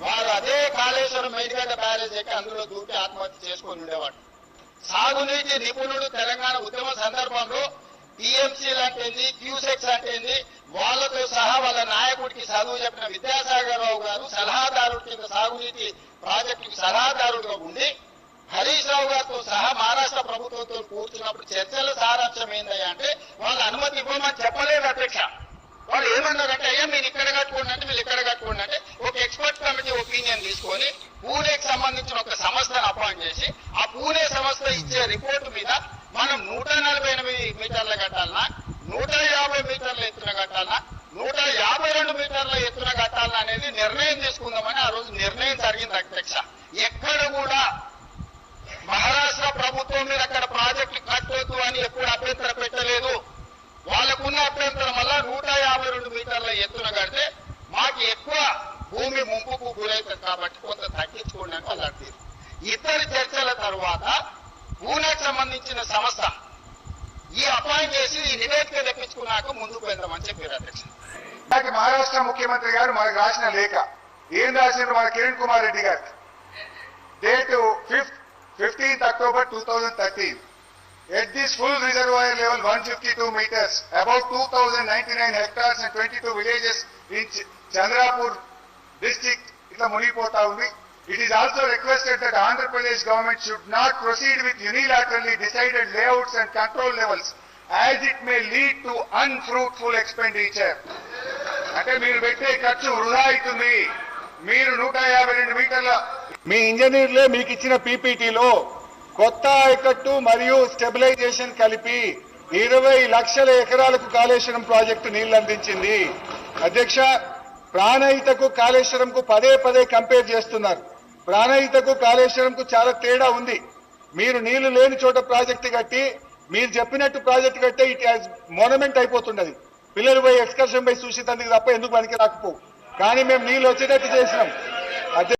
వారు అదే కాళేశ్వరం మేడిగడ్డ బ్యారేజ్ ఎక్కి అందులో దూకి ఆత్మహత్య చేసుకొని ఉండేవాడు. సాగునీటి నిపుణుడు తెలంగాణ ఉద్యమ సందర్భంలో టీఎంసీ లాంటిది క్యూసెక్స్ లాంటిది వాళ్ళతో సహా వాళ్ళ నాయకుడికి చదువు చెప్పిన విద్యాసాగర్ రావు గారు సలహాదారుడి కింద సాగునీటి ప్రాజెక్టుకి సలహాదారుడుగా ఉండి హరీష్ రావు గారితో సహా మహారాష్ట్ర ప్రభుత్వంతో కూర్చున్నప్పుడు చర్చల సారాంశం ఏందయ్యా అంటే వాళ్ళ అనుమతి ఇవ్వమని చెప్పలేదు అధ్యక్ష. వాళ్ళు ఏమన్నారంటే అయ్యా మీరు ఇక్కడ కట్టుకోండి అంటే మీరు ఇక్కడ కట్టుకోండి అంటే ఒపీనియన్ తీసుకొని పూణేకి సంబంధించిన ఒక సంస్థను అపాయింట్ చేసి ఆ పూణే సంస్థ ఇచ్చే రిపోర్ట్ మీద మనం నూట నలభై ఎనిమిది మీటర్ల కట్టాలన్నా నూట యాభై మీటర్ల ఎత్తున కట్టాలన్నా నూట యాభై రెండు మీటర్ల ఎత్తున కట్టాలన్నా అనేది నిర్ణయం తీసుకుందామని ఆ రోజు నిర్ణయం జరిగింది అధ్యక్ష. ఎక్కడ కూడా మహారాష్ట్ర ప్రభుత్వం మీద అక్కడ ప్రాజెక్టు కట్టొద్దు అని ఎప్పుడు అభ్యంతరం పెట్టలేదు వాళ్ళకున్న అభ్యంతరం వల్ల నూట యాభై రెండు మీటర్ల ఎత్తున కడితే మాకు ఎక్కువ భూమి ముంపుకు గురవుతుంది కాబట్టి కొంత తగ్గించుకోండి అని వాళ్ళు అడిగారు ఇద్దరు చర్చల తర్వాత పూణేకి సంబంధించిన సంస్థ ఈ అపాయింట్ చేసి ఈ నివేదిక తెప్పించుకున్నాక ముందుకు వెళ్దామని చెప్పారు అధ్యక్ష. ఇందాక మహారాష్ట్ర ముఖ్యమంత్రి గారు మనకు రాసిన లేఖ. ఏం రాసిండ్రు మన Kiran Kumar Reddy garu? Date fifth fifteenth October two thousand thirteen at this full reservoir level one fifty two meters about two thousand ninety nine hectares and district ఇట్లా మునిగిపోతా ఉంది. It is also requested that Andhra Pradesh government should not proceed with unilaterally decided layouts and control levels as it may lead to unfruitful expenditure అంటే మీరు పెట్టే ఖర్చు వృధా అవుతుంది. మీరు నూట యాభై రెండు మీటర్ల మీ ఇంజనీర్లే మీకు ఇచ్చిన పీపీటీలో కొత్త ఆయకట్టు మరియు స్టెబిలైజేషన్ కలిపి ఇరవై లక్షల ఎకరాలకు కాళేశ్వరం ప్రాజెక్టు నీళ్ళందించింది అధ్యక్ష ప్రాణహితకు కాళేశ్వరంకు పదే పదే కంపేర్ చేస్తున్నారు. ప్రాణహితకు కాళేశ్వరంకు చాలా తేడా ఉంది. మీరు నీళ్ళు లేని చోట ప్రాజెక్టు కట్టి మీరు చెప్పినట్టు ప్రాజెక్టు కట్టే ఇట్ యాజ్ మోనమెంట్ అయిపోతున్నది పిల్లలు పోయి ఎక్స్కర్షన్ పోయి చూసి తందుకు తప్ప ఎందుకు పనికి రాకపోవు. కానీ మేము నీళ్ళు వచ్చేటట్టు చేసినాం. అదే